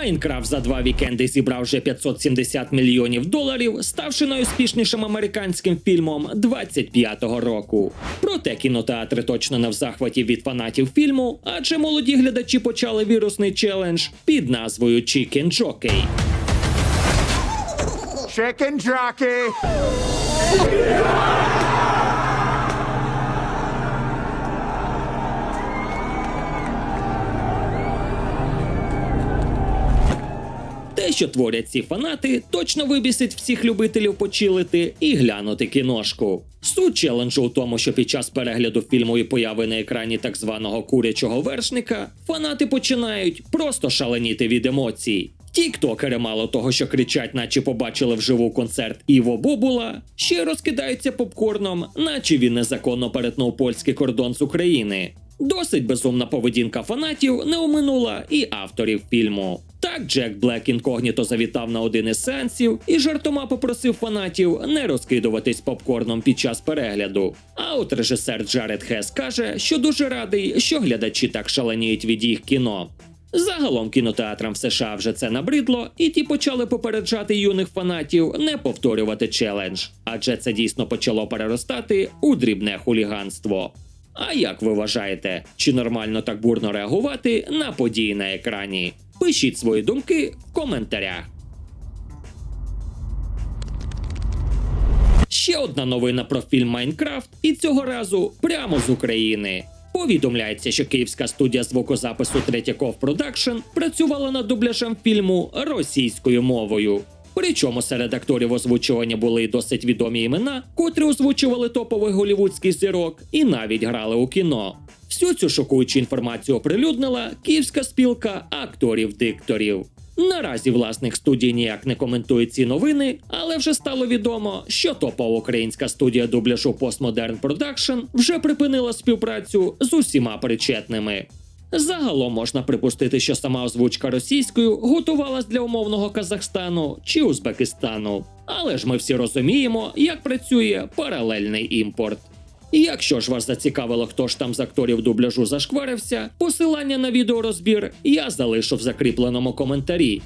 Майнкрафт за два вікенди зібрав вже 570 мільйонів доларів, ставши найуспішнішим американським фільмом 25-го року. Проте кінотеатри точно не в захваті від фанатів фільму, адже молоді глядачі почали вірусний челендж під назвою Chicken Jockey. Chicken jockey. Що творять ці фанати, точно вибісить всіх любителів почилити і глянути кіношку. Суть челенджу у тому, що під час перегляду фільму і появи на екрані так званого курячого вершника фанати починають просто шаленіти від емоцій. Тіктокери мало того, що кричать, наче побачили вживу концерт Іво Бобула, ще розкидаються попкорном, наче він незаконно перетнув польський кордон з України. Досить безумна поведінка фанатів не оминула і авторів фільму. Так Джек Блек інкогніто завітав на один із сеансів і жартома попросив фанатів не розкидуватись попкорном під час перегляду. А от режисер Джаред Хес каже, що дуже радий, що глядачі так шаленіють від їх кіно. Загалом кінотеатрам в США вже це набридло, і ті почали попереджати юних фанатів не повторювати челендж, адже це дійсно почало переростати у дрібне хуліганство. А як ви вважаєте, чи нормально так бурно реагувати на події на екрані? Пишіть свої думки в коментарях. Ще одна новина про фільм Майнкрафт, і цього разу прямо з України. Повідомляється, що київська студія звукозапису Третьяков Продакшн працювала над дубляжем фільму російською мовою. Причому серед акторів озвучування були досить відомі імена, котрі озвучували топових голівудських зірок і навіть грали у кіно. Всю цю шокуючу інформацію оприлюднила Київська спілка акторів-дикторів. Наразі власник студії ніяк не коментує ці новини, але вже стало відомо, що топова українська студія дубляжу Postmodern Production вже припинила співпрацю з усіма причетними. Загалом можна припустити, що сама озвучка російською готувалась для умовного Казахстану чи Узбекистану. Але ж ми всі розуміємо, як працює паралельний імпорт. Якщо ж вас зацікавило, хто ж там з акторів дубляжу зашкварився, посилання на відеорозбір я залишу в закріпленому коментарі.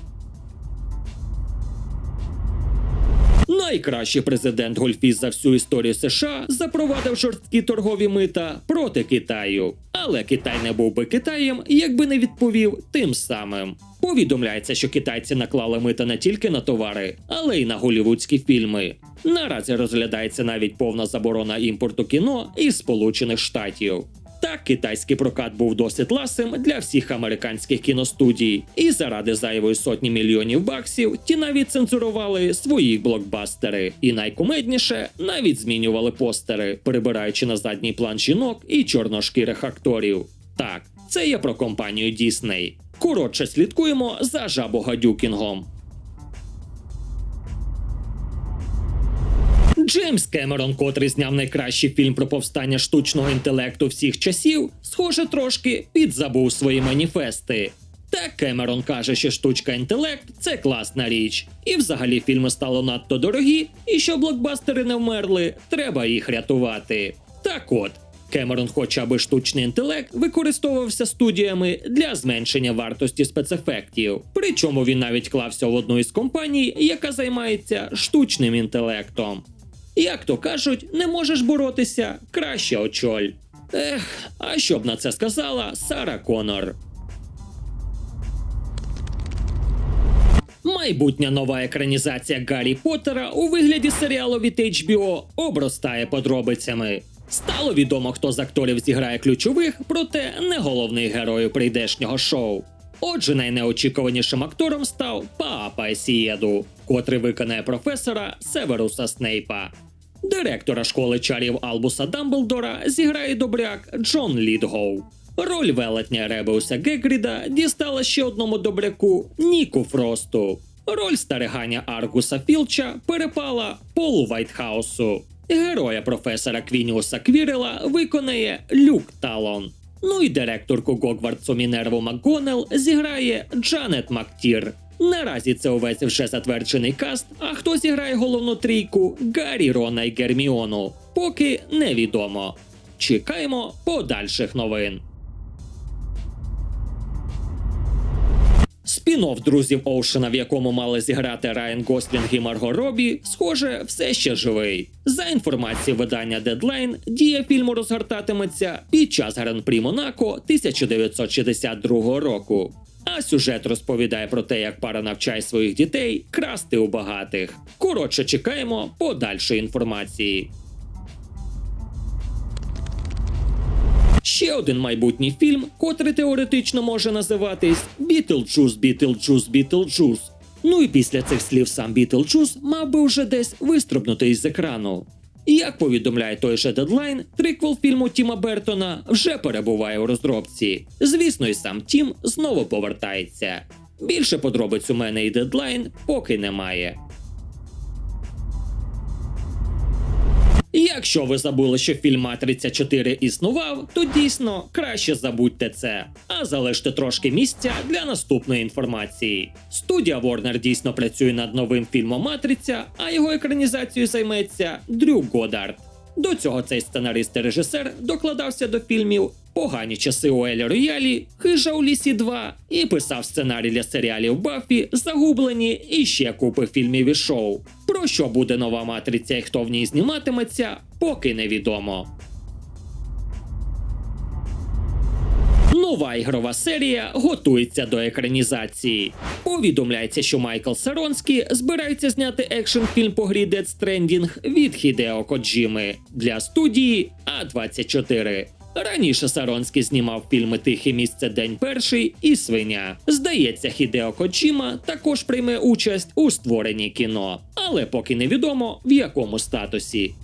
Найкращий президент гольфіст за всю історію США запровадив жорсткі торгові мита проти Китаю. Але Китай не був би Китаєм, якби не відповів тим самим. Повідомляється, що китайці наклали мита не тільки на товари, але й на голівудські фільми. Наразі розглядається навіть повна заборона імпорту кіно із Сполучених Штатів. Так, китайський прокат був досить ласим для всіх американських кіностудій, і заради зайвої сотні мільйонів баксів ті навіть цензурували свої блокбастери. І найкумедніше навіть змінювали постери, прибираючи на задній план жінок і чорношкірих акторів. Так, це є про компанію Дісней. Коротше, слідкуємо за жабогадюкінгом. Джеймс Кемерон, котрий зняв найкращий фільм про повстання штучного інтелекту всіх часів, схоже, трошки підзабув свої маніфести. Так Кемерон каже, що штучка інтелект це класна річ, і взагалі фільми стало надто дорогі, і щоб блокбастери не вмерли, треба їх рятувати. Так от. Кемерон хоче, аби штучний інтелект використовувався студіями для зменшення вартості спецефектів. Причому він навіть клався в одну із компаній, яка займається штучним інтелектом. Як то кажуть, не можеш боротися, краще очоль. Ех, а що б на це сказала Сара Конор? Майбутня нова екранізація Гаррі Поттера у вигляді серіалу від HBO обростає подробицями. Стало відомо, хто з акторів зіграє ключових, проте не головний герой прийдешнього шоу. Отже, найнеочікуванішим актором став Паапа Есієду, котрий виконає професора Северуса Снейпа. Директора школи чарів Албуса Дамблдора зіграє добряк Джон Лідгоу. Роль велетня Ребеуса Гегріда дістала ще одному добряку Ніку Фросту. Роль стариганя Аргуса Філча перепала Полу Вайтхаусу. Героя професора Квініуса Квірела виконає Люк Талон. Ну і директорку Гогвартсу Мінерву МакГонел зіграє Джанет Мактір. Наразі це увесь вже затверджений каст, а хто зіграє головну трійку Гаррі, Рона і Герміону, поки невідомо. Чекаємо подальших новин. Спін-офф друзів Оушена, в якому мали зіграти Райан Гослінг і Марго Робі, схоже, все ще живий. За інформацією видання Deadline, дія фільму розгортатиметься під час Гран-прі Монако 1962 року. А сюжет розповідає про те, як пара навчає своїх дітей красти у багатих. Коротше, чекаємо подальшої інформації. Ще один майбутній фільм, котрий теоретично може називатись Бітлджус, Бітлджус, Бітлджус. Ну і після цих слів сам Бітлджус мав би вже десь вистрибнути із екрану. Як повідомляє той же Дедлайн, триквел фільму Тіма Бертона вже перебуває у розробці. Звісно, і сам Тім знову повертається. Більше подробиць у мене і дедлайн поки немає. Якщо ви забули, що фільм Матриця 4 існував, то дійсно краще забудьте це, а залиште трошки місця для наступної інформації. Студія Warner дійсно працює над новим фільмом Матриця, а його екранізацією займеться Дрю Годард. До цього цей сценарист і режисер докладався до фільмів Погані часи у Елі Роялі, Хижа у лісі 2 і писав сценарій для серіалів Баффі, Загублені і ще купи фільмів і шоу. Про що буде нова матриця і хто в ній зніматиметься, поки невідомо. Нова ігрова серія готується до екранізації. Повідомляється, що Майкл Саронський збирається зняти екшн фільм по грі Death Stranding від Хідео Коджіми для студії А24. Раніше Саронський знімав фільми Тихе місце День перший і Свиня. Здається, Хідео Коджіма також прийме участь у створенні кіно, але поки невідомо в якому статусі.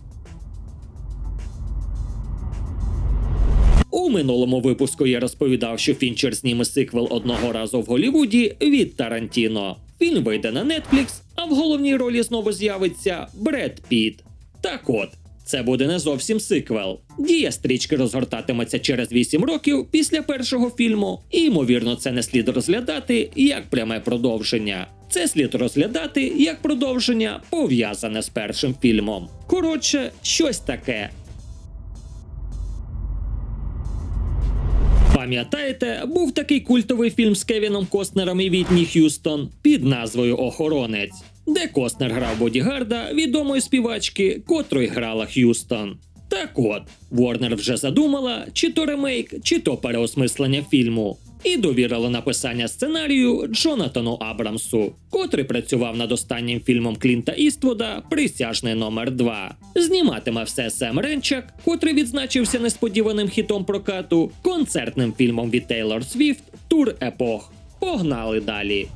У минулому випуску я розповідав, що Фінчер зніме сиквел одного разу в Голлівуді від Тарантіно. Фільм вийде на Netflix, а в головній ролі знову з'явиться Бред Піт. Так от, це буде не зовсім сиквел. Дія стрічки розгортатиметься через 8 років після першого фільму, і ймовірно, це не слід розглядати як пряме продовження. Це слід розглядати як продовження, пов'язане з першим фільмом. Коротше, щось таке. Пам'ятаєте, був такий культовий фільм з Кевіном Костнером і Вітні Х'юстон під назвою Охоронець, де Костнер грав бодігарда відомої співачки, котрої грала Х'юстон. Так от, Ворнер вже задумала, чи то ремейк, чи то переосмислення фільму, і довірили написання сценарію Джонатану Абрамсу, котрий працював над останнім фільмом Клінта Іствуда Присяжний номер 2 Зніматиме все Сем Ренчак, котрий відзначився несподіваним хітом прокату, концертним фільмом від Тейлор Свіфт Тур Епох. Погнали далі.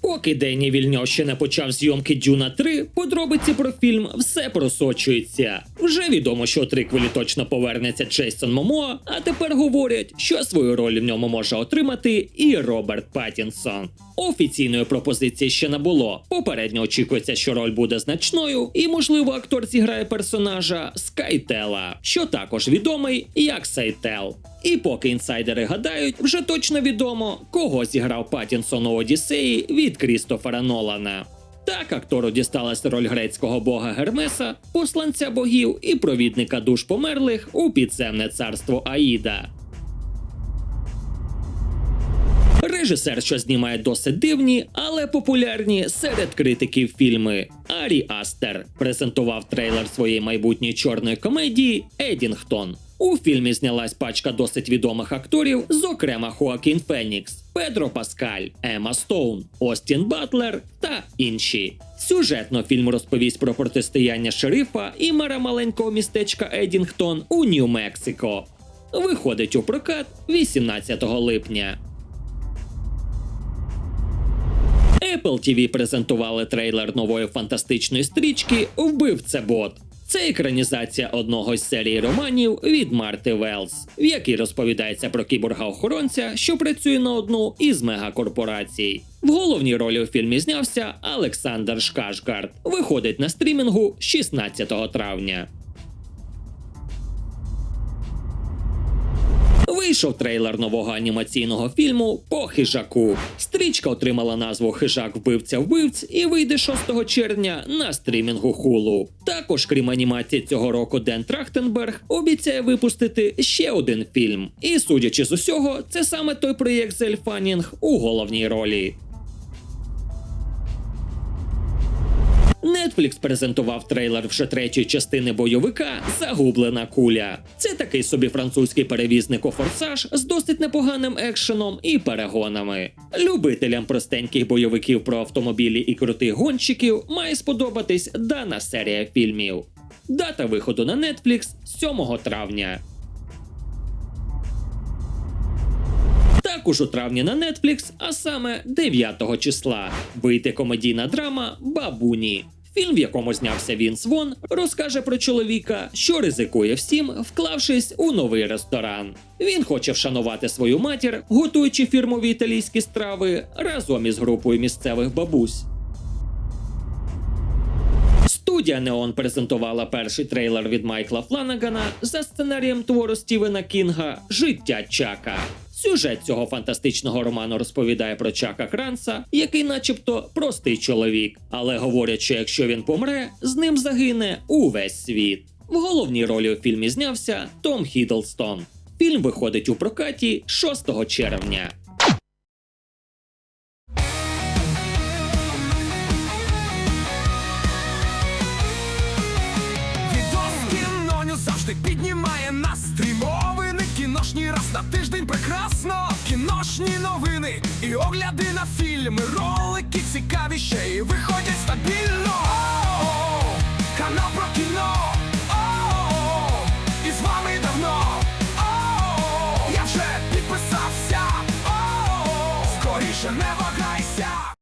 Поки Дені Вільньо ще не почав зйомки Дюна 3, подробиці про фільм все просочується. Вже відомо, що триквелі точно повернеться Джейсон Момоа, а тепер говорять, що свою роль в ньому може отримати і Роберт Паттінсон. Офіційної пропозиції ще не було. Попередньо очікується, що роль буде значною, і, можливо, актор зіграє персонажа Скайтела, що також відомий як Сайтел. І поки інсайдери гадають, вже точно відомо, кого зіграв Паттінсон у Одіссеї від Крістофера Нолана. Так актору дісталась роль грецького бога Гермеса, посланця богів і провідника душ померлих у підземне царство Аїда. Режисер, що знімає досить дивні, але популярні серед критиків фільми. Арі Астер презентував трейлер своєї майбутньої чорної комедії Едінгтон. У фільмі знялась пачка досить відомих акторів, зокрема Хоакін Фенікс, Педро Паскаль, Ема Стоун, Остін Батлер та інші. Сюжетно фільм розповість про протистояння шерифа і мера маленького містечка Едінгтон у Нью-Мексико. Виходить у прокат 18 липня. Apple TV презентували трейлер нової фантастичної стрічки Вбивце бот. Це екранізація одного з серії романів від Марти Велс, в якій розповідається про кіборга-охоронця, що працює на одну із мегакорпорацій. В головній ролі у фільмі знявся Олександр Шкашгард. Виходить на стрімінгу 16 травня. Вийшов трейлер нового анімаційного фільму по хижаку. Стрічка отримала назву Хижак вбивця вбивць і вийде 6 червня на стрімінгу хулу. Також, крім анімації цього року, Ден Трахтенберг обіцяє випустити ще один фільм. І судячи з усього, це саме той проєкт з Ельфанінг у головній ролі. Netflix презентував трейлер вже третьої частини бойовика Загублена куля. Це такий собі французький перевізник у форсаж з досить непоганим екшеном і перегонами. Любителям простеньких бойовиків про автомобілі і крутих гонщиків має сподобатись дана серія фільмів. Дата виходу на Netflix 7 травня. Також у травні на Netflix, а саме 9 числа, вийде комедійна драма Бабуні. Фільм, в якому знявся Вінс Вон, розкаже про чоловіка, що ризикує всім, вклавшись у новий ресторан. Він хоче вшанувати свою матір, готуючи фірмові італійські страви разом із групою місцевих бабусь. Студія Неон презентувала перший трейлер від Майкла Фланагана за сценарієм твору Стівена Кінга Життя Чака. Сюжет цього фантастичного роману розповідає про Чака Кранса, який, начебто, простий чоловік, але говорять, що якщо він помре, з ним загине увесь світ. В головній ролі у фільмі знявся Том Хіддлстон. Фільм виходить у прокаті 6 червня. Завжди піднімає прекрасно. Кіношні новини і огляди на фільми Ролики цікаві й виходять стабільно. О-о-о, Канал про кіно. О-о-о, І з вами давно. Я вже підписався. О-о-о, Скоріше не